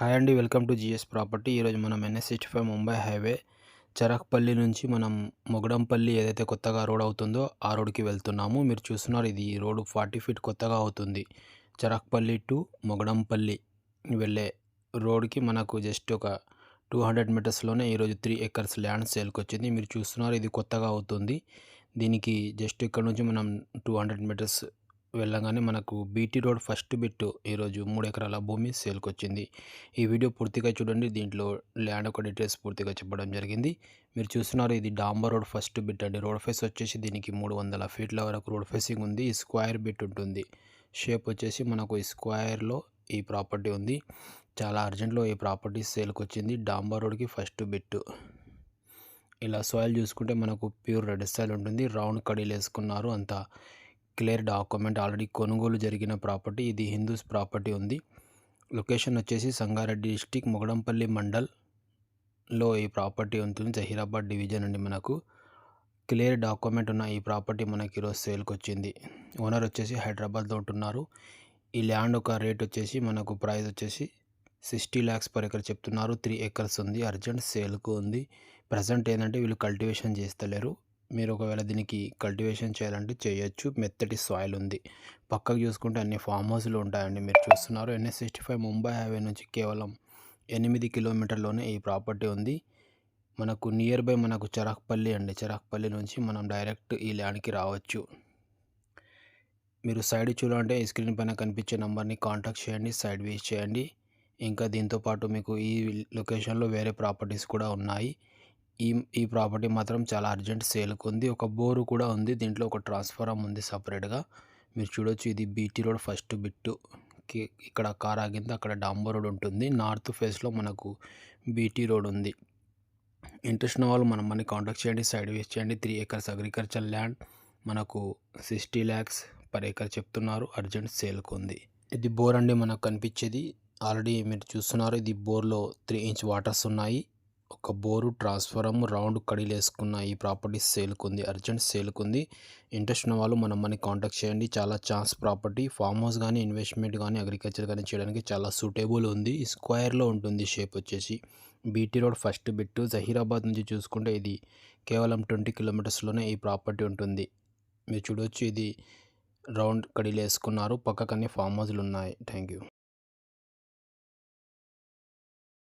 Hi అండి welcome to GS property. ఈరోజు మనం NH five Mumbai highway Charakpalli నుంచి మనం మొగడంపల్లి ఏదైతే కొత్తగా రోడ్ అవుతుందో ఆ రోడ్కి వెళ్తున్నాము. మీరు చూస్తున్నారు ఇది రోడ్ ఫార్టీ ఫీట్ కొత్తగా అవుతుంది. చరక్పల్లి టు మొగడంపల్లి వెళ్ళే రోడ్కి మనకు జస్ట్ ఒక టూ హండ్రెడ్ మీటర్స్లోనే ఈరోజు త్రీ ఎకర్స్ ల్యాండ్ సేల్కి వచ్చింది మీరు చూస్తున్నారు ఇది కొత్తగా అవుతుంది. దీనికి జస్ట్ ఇక్కడ నుంచి మనం టూ హండ్రెడ్ మీటర్స్ వెళ్ళగానే మనకు బీటీ రోడ్ ఫస్ట్ బిట్ ఈరోజు మూడు ఎకరాల భూమి సేల్కి వచ్చింది ఈ వీడియో పూర్తిగా చూడండి. దీంట్లో ల్యాండ్ ఒక డీటెయిల్స్ పూర్తిగా చెప్పడం జరిగింది. మీరు చూస్తున్నారు ఇది డాంబర్ రోడ్ ఫస్ట్ బిట్ అండి. రోడ్ ఫేస్ వచ్చేసి దీనికి మూడు వందల ఫీట్ల వరకు రోడ్ ఫేసింగ్ ఉంది. స్క్వైర్ స్క్వేర్ బిట్ ఉంటుంది. షేప్ వచ్చేసి మనకు స్క్వేర్లో ఈ ప్రాపర్టీ ఉంది. చాలా అర్జెంట్లో ఈ ప్రాపర్టీ సేల్కి వచ్చింది డాంబర్ రోడ్కి ఫస్ట్ బిట్ ఇలా సాయిల్ చూసుకుంటే మనకు ప్యూర్ రెడ్ సాయిల్ ఉంటుంది. రౌండ్ కడీలు వేసుకున్నారు అంతా. క్లియర్ డాక్యుమెంట్ ఆల్రెడీ కొనుగోలు జరిగిన ప్రాపర్టీ. ఇది హిందూస్ ప్రాపర్టీ ఉంది. లొకేషన్ వచ్చేసి సంగారెడ్డి డిస్టిక్ మొగడంపల్లి మండల్లో ఈ ప్రాపర్టీ ఉంటుంది. జహీరాబాద్ డివిజన్ అండి మనకు. క్లియర్ డాక్యుమెంట్ ఉన్న ఈ ప్రాపర్టీ మనకి ఈరోజు సేల్కి వచ్చింది. ఓనర్ వచ్చేసి హైదరాబాద్లో ఉంటున్నారు. ఈ ల్యాండ్ ఒక రేట్ వచ్చేసి మనకు ప్రైస్ వచ్చేసి సిక్స్టీ ల్యాక్స్ పర్ ఎకర్ చెప్తున్నారు. త్రీ ఎకర్స్ ఉంది. అర్జెంట్ సేల్కు ఉంది. ప్రజెంట్ ఏంటంటే వీళ్ళు కల్టివేషన్ చేస్తలేరు. మీరు ఒకవేళ దీనికి కల్టివేషన్ చేయాలంటే చేయొచ్చు. మెత్తటి సాయిల్ ఉంది. పక్కకు చూసుకుంటే అన్ని ఫామ్ హౌస్లు ఉంటాయండి మీరు చూస్తున్నారు. NH sixty five Mumbai highway నుంచి కేవలం ఎనిమిది కిలోమీటర్లోనే ఈ ప్రాపర్టీ ఉంది. మనకు నియర్ బై మనకు చరాక్పల్లి అండి. చరాక్పల్లి నుంచి మనం డైరెక్ట్ ఈ ల్యాండ్కి రావచ్చు. మీరు సైడ్ చూడాలంటే ఈ స్క్రీన్ పైన కనిపించే నెంబర్ని కాంటాక్ట్ చేయండి. సైడ్ వేస్ చేయండి. ఇంకా దీంతోపాటు మీకు ఈ లొకేషన్లో వేరే ప్రాపర్టీస్ కూడా ఉన్నాయి. ఈ ఈ ప్రాపర్టీ మాత్రం చాలా అర్జెంట్ సేల్కి ఉంది. ఒక బోరు కూడా ఉంది. దీంట్లో ఒక ట్రాన్స్ఫారం ఉంది సపరేట్గా. మీరు చూడొచ్చు ఇది బీటీ రోడ్ ఫస్ట్ బిట్టు. ఇక్కడ కార్ ఆగింది. అక్కడ డాంబర్ రోడ్ ఉంటుంది. నార్త్ ఫేస్లో మనకు బీటీ రోడ్ ఉంది. ఇంట్రెస్ట్ ఉన్న వాళ్ళు మనం మనీ కాంటాక్ట్ చేయండి. సైడ్ వేస్ చేయండి. Three acres agriculture land. మనకు సిక్స్టీ ల్యాక్స్ పర్ ఎకర్ చెప్తున్నారు. అర్జెంట్ సేల్కి ఉంది. ఇది బోర్ అండి మనకు కనిపించేది. ఆల్రెడీ మీరు చూస్తున్నారు. ఇది బోర్లో త్రీ ఇంచ్ వాటర్స్ ఉన్నాయి. ఒక బోరు ట్రాన్స్ఫారం రౌండ్ కడిలేసుకున్న వేసుకున్న ఈ ప్రాపర్టీ సేల్కుంది. అర్జెంట్ సేల్కి ఉంది ఇంట్రెస్ట్ ఉన్న వాళ్ళు మనం మనకి కాంటాక్ట్ చేయండి. చాలా ఛాన్స్ ప్రాపర్టీ. ఫామ్ హౌస్ కానీ ఇన్వెస్ట్మెంట్ కానీ అగ్రికల్చర్ కానీ చేయడానికి చాలా సూటేబుల్ ఉంది. స్క్వేర్లో ఉంటుంది షేప్ వచ్చేసి. BT road first bit. Zaheerabad నుంచి చూసుకుంటే ఇది కేవలం ట్వంటీ కిలోమీటర్స్లోనే ఈ ప్రాపర్టీ ఉంటుంది. మీరు చూడవచ్చు ఇది రౌండ్ కడిలేసుకున్నారు. పక్కకన్నీ ఫామ్ హౌస్లు ఉన్నాయి థ్యాంక్ యూ